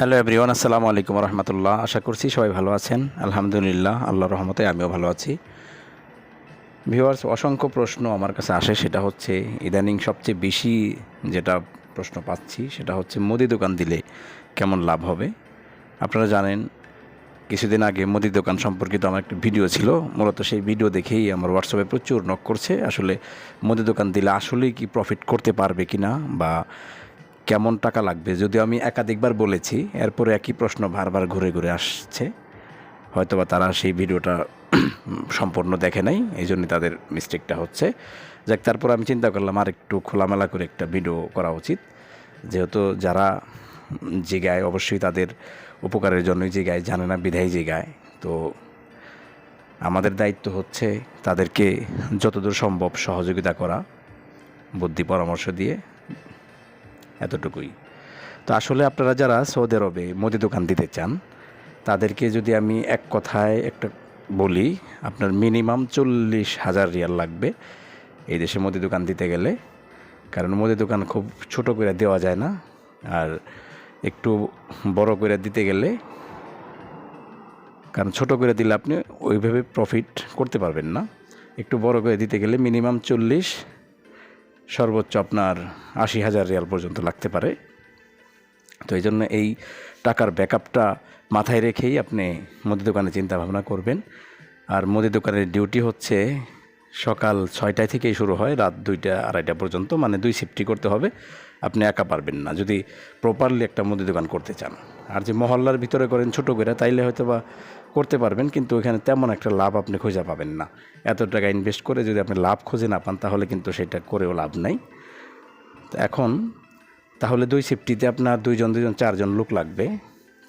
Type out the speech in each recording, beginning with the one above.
Hello everyone আসসালামু আলাইকুম রহমতুল্লাহ আশা করছি সবাই ভালো আছেন। আলহামদুলিল্লাহ আল্লাহ রহমতে আমিও ভালো আছি। ভিউয়ার্স অসংখ্য প্রশ্ন আমার কাছে আসে। সেটা হচ্ছে, ইদানিং সবচেয়ে বেশি যেটা প্রশ্ন পাচ্ছি, সেটা হচ্ছে, মুদি দোকান দিলে কেমন লাভ হবে? আপনারা জানেন, কিছুদিন আগে মুদি দোকান সম্পর্কিত আমার একটা ভিডিও ছিল। মূলত সেই ভিডিও দেখেই আমার হোয়াটসঅ্যাপে প্রচুর নক করছে। আসলে মুদি দোকান দিলে আসলেই কি প্রফিট করতে পারবে কি না বা কেমন টাকা লাগবে? যদিও আমি একাধিকবার বলেছি, এরপরে একই প্রশ্ন বারবার ঘুরে ঘুরে আসছে। হয়তোবা তারা সেই ভিডিওটা সম্পূর্ণ দেখে নাই এই জন্যই তাদের মিস্টেকটা হচ্ছে। যাক, তারপর আমি চিন্তা করলাম, আর একটু খোলামেলা করে একটা ভিডিও করা উচিত। যেহেতু যারা জিগায়, অবশ্যই তাদের উপকারের জন্যই জিগায়, জানে না বিধায় গায় তো আমাদের দায়িত্ব হচ্ছে তাদেরকে যতদূর সম্ভব সহযোগিতা করা, বুদ্ধি পরামর্শ দিয়ে। এতটুকুই। তো আসলে আপনারা যারা সৌদি আরবে মুদি দোকান দিতে চান, তাদেরকে যদি আমি এক কথায় একটা বলি, আপনার মিনিমাম চল্লিশ হাজার রিয়াল লাগবে এই দেশে মুদি দোকান দিতে গেলে। কারণ মুদি দোকান খুব ছোট করে দেওয়া যায় না। আর একটু বড় করে দিতে গেলে, কারণ ছোট করে দিলে আপনি ওইভাবে প্রফিট করতে পারবেন না। একটু বড় করে দিতে গেলে মিনিমাম চল্লিশ সর্বোচ্চ আপনার আশি হাজার রিয়াল পর্যন্ত লাগতে পারে। তো এই জন্য এই টাকার ব্যাকআপটা মাথায় রেখেই আপনি মুদি দোকানে চিন্তা ভাবনা করবেন। আর মুদি দোকানের ডিউটি হচ্ছে সকাল ছয়টায় থেকেই শুরু হয়, রাত দুইটা, আড়াইটা পর্যন্ত মানে দুই শিফটি করতে হবে। আপনি একা পারবেন না, যদি প্রপারলি একটা মুদি দোকান করতে চান। আর যে মহল্লার ভিতরে করেন ছোটো করে তাইলে হয়তো বা করতে পারবেন, কিন্তু ওইখানে তেমন একটা লাভ আপনি খুঁজে পাবেন না। এত টাকা ইনভেস্ট করে যদি আপনি লাভ খুঁজে না পান, তাহলে কিন্তু সেটা করেও লাভ নাই। এখন, তাহলে দুই শিফটিতে আপনার দুইজন দুজন চারজন লোক লাগবে।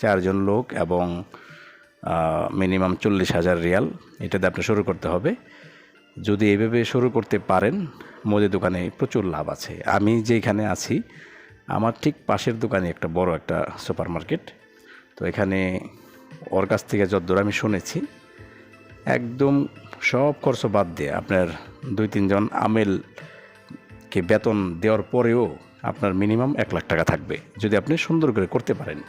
চারজন লোক এবং মিনিমাম চল্লিশ হাজার রিয়াল। এটাতে আপনি শুরু করতে হবে। যদি এভাবে শুরু করতে পারেন, মুদি দোকানে প্রচুর লাভ আছে। আমি যেখানে আছি, আমার ঠিক পাশের দোকানে একটা বড় একটা সুপার মার্কেট তো এখানে ওর কাছ থেকে যদ্দূর আমি শুনেছি, একদম সব খরচ বাদ দিয়ে আপনার দুই তিনজন আমেলকে বেতন দেওয়ার পরেও আপনার মিনিমাম এক লাখ টাকা থাকবে, যদি আপনি সুন্দর করে করতে পারেন।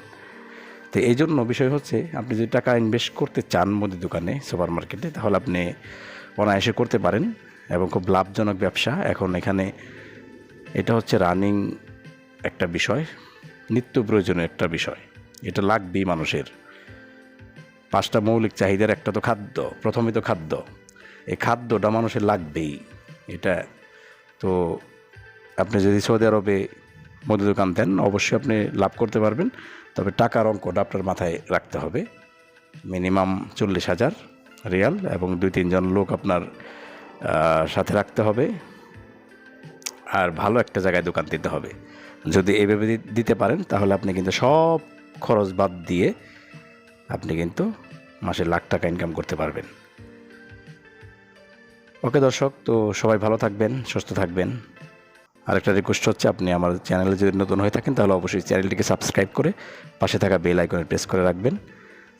তো এই জন্য বিষয় হচ্ছে, আপনি যদি টাকা ইনভেস্ট করতে চান মুদি দোকানে সুপার মার্কেটে তাহলে আপনি অনায়াসে করতে পারেন এবং খুব লাভজনক ব্যবসা। এখন এখানে এটা হচ্ছে রানিং একটা বিষয়, নিত্য প্রয়োজনীয় একটা বিষয়। এটা লাগবেই মানুষের। পাঁচটা মৌলিক চাহিদার একটা তো খাদ্য, প্রথমে তো খাদ্য। এই খাদ্যটা মানুষের লাগবেই, এটা। তো আপনি যদি সৌদি আরবে মুদি দোকান দেন, অবশ্যই আপনি লাভ করতে পারবেন। তবে টাকার অঙ্কটা আপনার মাথায় রাখতে হবে। মিনিমাম চল্লিশ হাজার রিয়াল এবং দুই তিনজন লোক আপনার সাথে রাখতে হবে। আর ভালো একটা জায়গায় দোকান দিতে হবে। যদি এইভাবে দিতে পারেন, তাহলে আপনি কিন্তু সব খরচ বাদ দিয়ে আপনি কিন্তু মাসে লাখ টাকা ইনকাম করতে পারবেন। ওকে দর্শক, তো সবাই ভালো থাকবেন, সুস্থ থাকবেন। আরেকটা রিকোয়েস্ট হচ্ছে, আপনি আমার চ্যানেলে যদি নতুন হয়ে থাকেন, তাহলে অবশ্যই চ্যানেলটিকে সাবস্ক্রাইব করে পাশে থাকা বেল আইকনে প্রেস করে রাখবেন,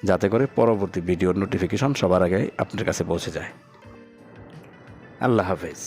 যাতে করে পরবর্তী ভিডিওর নোটিফিকেশন সবার আগে আপনার কাছে পৌঁছে যায়। আল্লাহ হাফেজ।